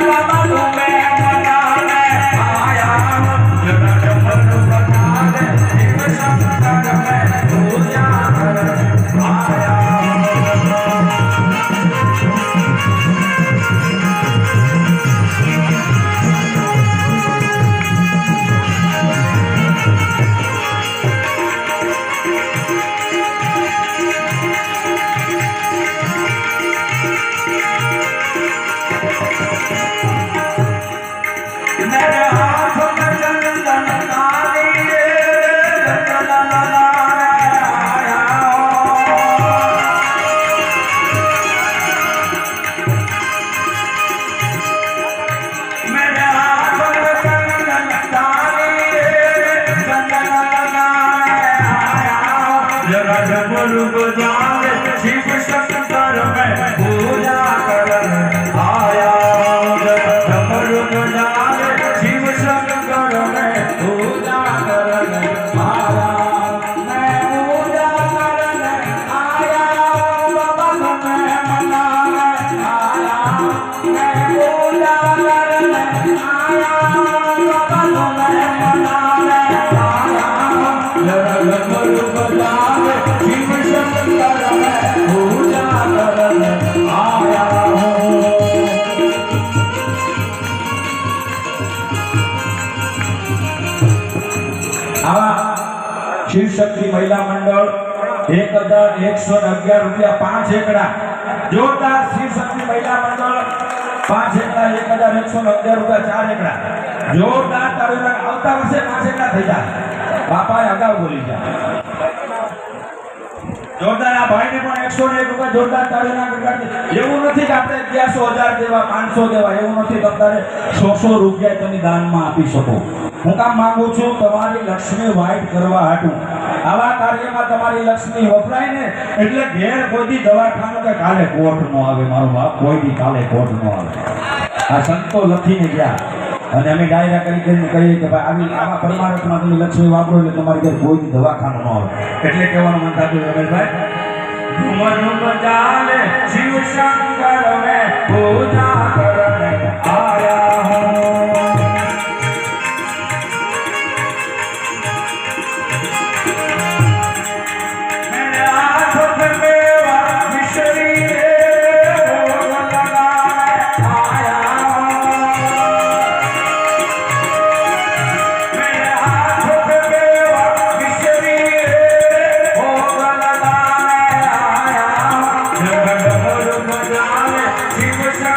la সর্বদা શિવ શક્તિ મહિલા મંડળ એક હજાર એકસો અગિયાર રૂપિયા પાંચ એકડા. જોરદાર શિવ શક્તિ મહિલા મંડળ પાંચ એકડા, એક હજાર એકસો અગિયાર રૂપિયા ચાર એકડા. જોરદાર તારું આવતા વર્ષે પાંચ એકડા થઈ જાય. બાપાએ અગાઉ બોલી જાય જોરદાર આ ભાઈને પણ એકસો ને એક રૂપિયા જોરદાર તાળીઓના ગણગાડતી એવું નથી કે આપણે અગિયારસો હજાર દેવા, પાંચસો દેવા, એવું નથી. તમારે સો સો રૂપિયા તમે દાનમાં આપી શકો. હું કામ માંગુ છું, તમારી લક્ષ્મી વાઇટ કરવા હાટું. આવા કાર્યમાં તમારી લક્ષ્મી વપરાય ને, એટલે ઘેર કોઈ દી દવાખાનું કે કાલે કોર્ટ નો આવે, મારો બાપ કોઈ દી કાલે કોર્ટ નો આવે. આ સંતો લખીને ગયા. અને અમે ડાયરા કરી કરીને કહીએ કે ભાઈ, આવી આવા પરમાર્થમાં તમે લક્ષ્મી વાપરો એટલે તમારી ઘરે કોઈ દવાખાનું ન આવે. એટલે કહેવાનું મન થતું રમેશભાઈ. ઘુમર ચાલે શિવ શંકર મે પૂજા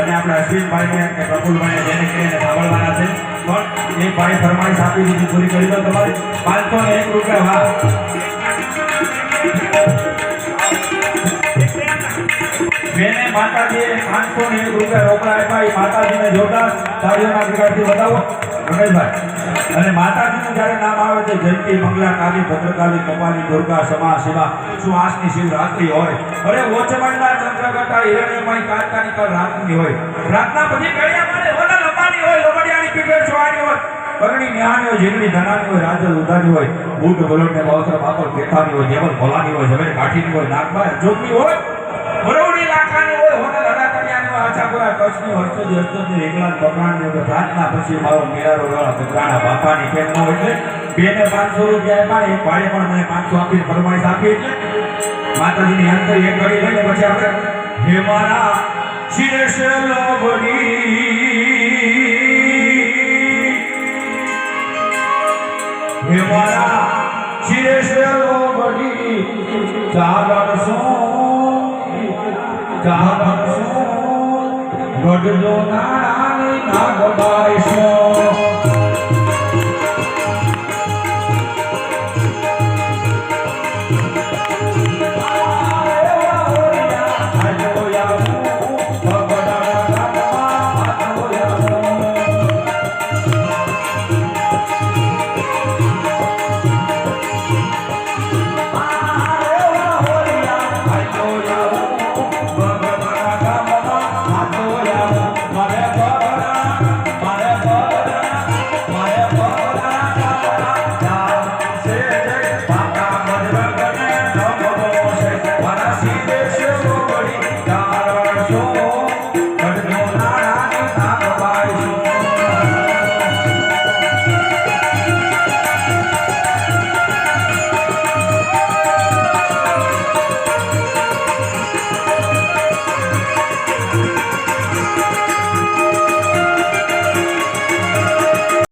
અને આપણા અશ્વિનભાઈને કે પ્રફુલભાઈને જેને કહીને સાંભળવાના છે. પણ એ ભાઈ ફરમાઈશ આપી દીધી, પૂરી કરી દો તમારે. પાંચસો ને એક રૂપિયા વાહ. માતાજી માતાજીએ પાંચસો ને એક રૂપિયા રોકડા આપ્યા. એ માતાજીને જોતા તાળીઓના પ્રકારથી બતાવો ગણેશભાઈ અને માતાજીનું જ્યારે નામ આવે છે, જયંતિ, મંગલા, કાલી, ભદ્રકાલી, કપાલી, દુર્ગા, સમા, શિવા સુહાસની શિવરાત્રી હોય? અરે ઓચમણના ચંદ્રગટા, હિરણ્યમય, કાંતાની કર રાતની હોય. રાતના પછી કઈ અમારે ઓલા લંબાની હોય, લોબડિયાની પીઠે સોવાની હોય. કરણી ન્યાની હોય જીગણી ધનાની હોય, રાજલ ઉદાની હોય, બૂટ, બલોટ ને બાવસર બાપર કેથાની હોય દેવલ ભોલાની હોય, ઝવેર કાઠીની હોય નાગભાઈ જોગની હોય. બરોડી અડાકડિયાની કચ્છની હર્ષદી હર્ષદી એકલા બકરાણની હોય રાતના પછી મારો મેરારો વાળા બકરાણા બાપાની કેમ ન હોય બે ને પાંચસો રૂપિયા પણ એક ભાડે પણ મને પાંચસો આપી ફરમાઈશ આપી એટલે માતાજીની અંતર એક ઘડી લઈને પછી આપણે હે મારા શિરેશ લોબડી હે મારા શિરેશ લોબડી ચાદર સો ચાદર સો ગઢજો નારાની નાગબાઈ સો મારા